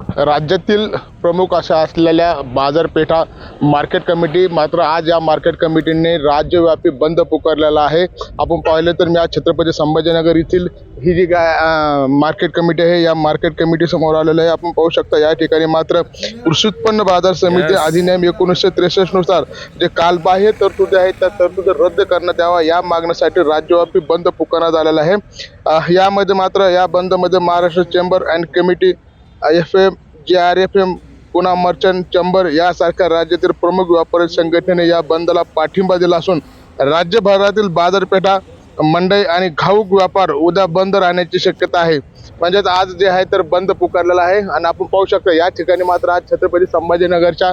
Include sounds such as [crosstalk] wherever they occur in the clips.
राज्यातील प्रमुख अशा असलेल्या बाजारपेठा मार्केट कमिटी मात्र आज या मार्केट कमिटीने राज्यव्यापी बंद पुकारलेला आहे. आपण पाहिलं तर मी आज छत्रपती संभाजीनगर येथील ही जी काय मार्केट कमिटी आहे या मार्केट कमिटी समोर आलेलं आहे. आपण पाहू शकता या ठिकाणी मात्र कृषी उत्पन्न बाजार समिती अधिनियम एकोणीसशे त्रेसष्टनुसार जे कालबाह्य तरतुदी आहेत त्या तरतुदी रद्द करण्यात यावा या मागण्यासाठी राज्यव्यापी बंद पुकारण्यात आलेला आहे. यामध्ये मात्र या बंदमध्ये Maharashtra chamber and committee F M J R F M पुन्हा मर्चंट चंबर यासारख्या राज्यातील प्रमुख व्यापारी संघटनेने या बंदला पाठिंबा दिला असून राज्यभरातील बाजारपेठा मंडई आणि घाऊक व्यापार उद्या बंद राहण्याची शक्यता आहे. म्हणजेच आज जे आहे तर बंद पुकारलेला आहे. आणि आपण पाहू शकतो या ठिकाणी मात्र आज छत्रपती संभाजीनगरच्या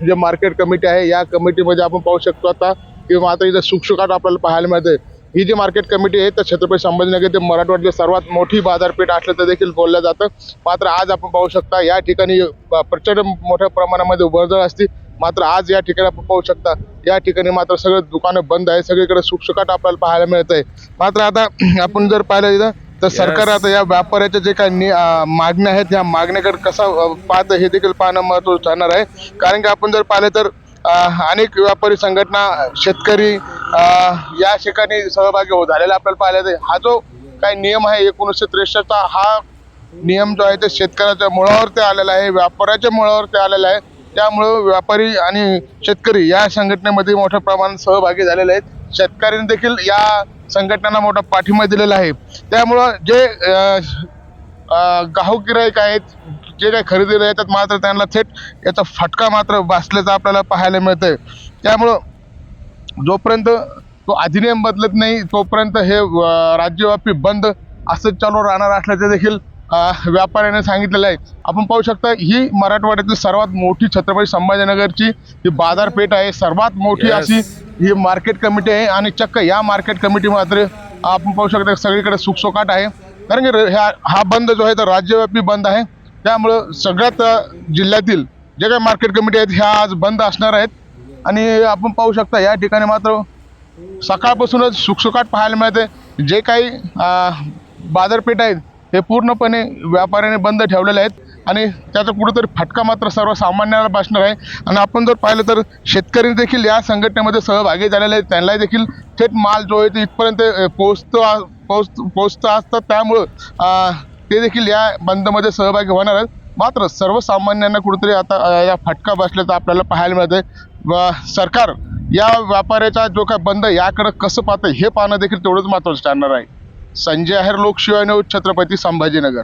जे मार्केट कमिटी आहे या कमिटीमध्ये आपण पाहू शकतो आता की मात्र इथं सुखसुखाट आपल्याला पाहायला मिळते ही जी मार्केट कमिटी आहे तर छत्रपती संभाजीनगर ते मराठवाड्याची सर्वात मोठी बाजारपेठ असलं तर देखील बोललं जातं. मात्र आज आपण पाहू शकता या ठिकाणी प्रचंड मोठ्या प्रमाणामध्ये वर्दळ असते. मात्र आज या ठिकाणी आपण पाहू शकता या ठिकाणी मात्र सगळं दुकानं बंद आहे. सगळीकडे सुखसुखाट आपल्याला पाहायला मिळत आहे मात्र आता [clears throat] आपण जर पाहिलं इथं तर सरकार आता या व्यापाऱ्याच्या जे काही मागण्या आहेत या मागण्याकडे कसा पाहतं हे देखील पाहणं महत्त्वाचं ठरणार आहे. कारण की आपण जर पाहिलं तर अनेक व्यापारी संघटना शेतकरी या ठिकाणी सहभागी हो झालेला आपल्याला पाहायला येते. हा जो काही नियम आहे एकोणीसशे त्रेसष्टचा हा नियम जो आहे ते शेतकऱ्याच्या मुळावरती आलेला आहे व्यापाऱ्याच्या मुळावरती आलेला आहे. त्यामुळं व्यापारी आणि शेतकरी या संघटनेमध्ये मोठ्या प्रमाणात सहभागी झालेले आहेत. शेतकऱ्यांनी देखील या संघटनांना मोठा पाठिंबा दिलेला आहे. त्यामुळं जे गाहू गिरायक आहेत जे काही खरेदीला येतात मात्र त्यांना थेट याचा फटका मात्र बसल्याचं आपल्याला पाहायला मिळतंय. त्यामुळं जोपर्यंत तो अधिनियम बदलत नाही तोपर्यंत हे राज्यव्यापी बंद असंच चालू राहणार असल्याचं देखील व्यापाऱ्याने सांगितलेलं आहे. आपण पाहू शकता ही मराठवाड्यातील सर्वात मोठी छत्रपती संभाजीनगरची ही बाजारपेठ आहे. सर्वात मोठी. अशी ही मार्केट कमिटी आहे आणि चक्क या मार्केट कमिटी मात्र आपण पाहू शकता सगळीकडे सुखसोकाट आहे. कारण की हा बंद जो आहे तो राज्यव्यापी बंद आहे. त्यामुळं सगळ्यात जिल्ह्यातील जे काही मार्केट कमिटी आहेत ह्या आज बंद असणार आहेत. आणि आपण पाहू शकता या ठिकाणी मात्र सकाळपासूनच सुखसुखाट पाहायला मिळते. जे काही बाजारपेठ आहेत हे पूर्णपणे व्यापाऱ्याने बंद ठेवलेले आहेत. आणि त्याचा कुठंतरी फटका मात्र सर्वसामान्याला बसणार आहे. आणि आपण जर पाहिलं तर शेतकरी देखील या संघटनेमध्ये सहभागी झालेले आहेत. त्यांनाही देखील थेट माल जो आहे तो इथपर्यंत पोहोचतो आ- पोहोच पोहोचतं असतात त्यामुळं ते देखील या बंदमध्ये सहभागी होणार आहेत. मात्र सर्वसामान्यांना कुठेतरी आता या फटका बसल्याचा आपल्याला पाहायला मिळत आहे सरकार या व्यापाऱ्याचा जो काय बंद याकडे कसं पाहतं हे पाहणं देखील तेवढंच महत्त्वाचं ठरणार आहे. संजय आहेर लोकशिवाय न्यूज छत्रपती संभाजीनगर.